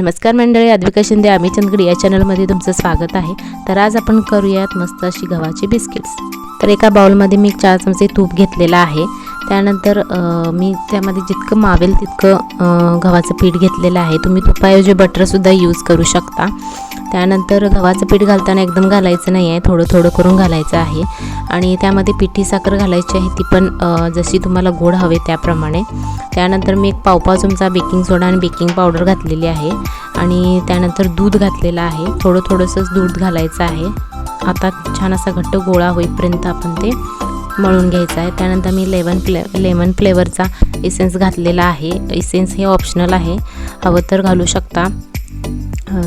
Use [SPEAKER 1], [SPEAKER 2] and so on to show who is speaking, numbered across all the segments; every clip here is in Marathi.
[SPEAKER 1] नमस्कार मंडळी अद्विका शिंदे आम्ही चंदगड या चॅनलमध्ये तुमचं स्वागत आहे. तर आज आपण करूयात मस्त अशी गव्हाची बिस्किट्स तर एका बाउलमध्ये मी चार चमचे तूप घेतलेलं आहे. त्यानंतर मी त्यामध्ये जितकं मावेल तितकं गव्हाचं पीठ घेतलेलं आहे. तुम्ही तुपाऐवजी बटरसुद्धा यूज करू शकता. त्यानंतर गव्हाचं पीठ घालताना एकदम घालायचं नाही आहे थोडं थोडं करून घालायचं आहे. आणि त्यामध्ये पिठी साखर घालायची आहे ती पण जशी तुम्हाला गोड हवे त्याप्रमाणे. त्यानंतर मी एक पावपाव चमचा बेकिंग सोडा आणि बेकिंग पावडर घातलेली आहे. आणि त्यानंतर दूध घातलेलं आहे. थोडं थोडंसंच दूध घालायचं आहे. आता छान असा घट्ट गोळा होईपर्यंत आपण ते मळून घ्यायचं आहे. त्यानंतर मी लेमन फ्ले लेमन फ्लेवरचा इसेन्स घातलेला आहे. इसेन्स हे ऑप्शनल आहे. हवं तर घालू शकता.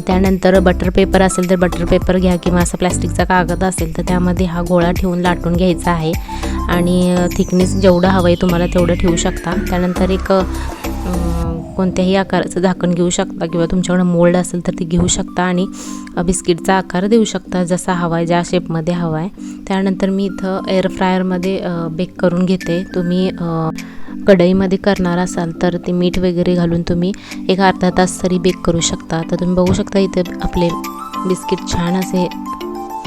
[SPEAKER 1] त्यानंतर बटर पेपर असेल तर बटर पेपर घ्या किंवा असा प्लॅस्टिकचा कागद असेल तर त्यामध्ये हा गोळा ठेवून लाटून घ्यायचा आहे. आणि थिकनेस जेवढं हवं आहे तुम्हाला तेवढं ठेवू शकता. त्यानंतर एक कोणत्याही आकाराचं झाकण घेऊ शकता किंवा तुमच्याकडे मोल्ड असेल तर ते घेऊ शकता आणि बिस्किटचा आकार देऊ शकता जसा हवा आहे ज्या शेपमध्ये हवा आहे त्यानंतर मी इथं एअर फ्रायरमध्ये बेक करून घेते. तुम्ही कढईमध्ये करणार असाल तर ते मीठ वगैरे घालून तुम्ही एक अर्धा तास तरी बेक करू शकता. तर तुम्ही बघू शकता इथे आपले बिस्किट छान असे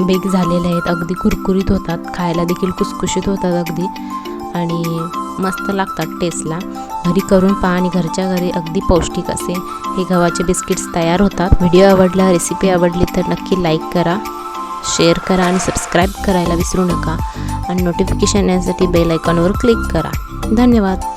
[SPEAKER 1] बेक झालेले आहेत. अगदी कुरकुरीत होतात. खायला देखील कुसकुशीत होतात अगदी. आणि मस्त लागतात टेस्टला घरी करून पहा आणि घरच्या घरी अगदी पौष्टिक असे हे गव्हाचे बिस्किट्स तयार होतात. व्हिडिओ आवडला रेसिपी आवडली तर नक्की लाईक करा शेअर करा आणि सबस्क्राईब करायला विसरू नका. आणि नोटिफिकेशन येण्यासाठी बेल आयकॉनवर क्लिक करा. धन्यवाद.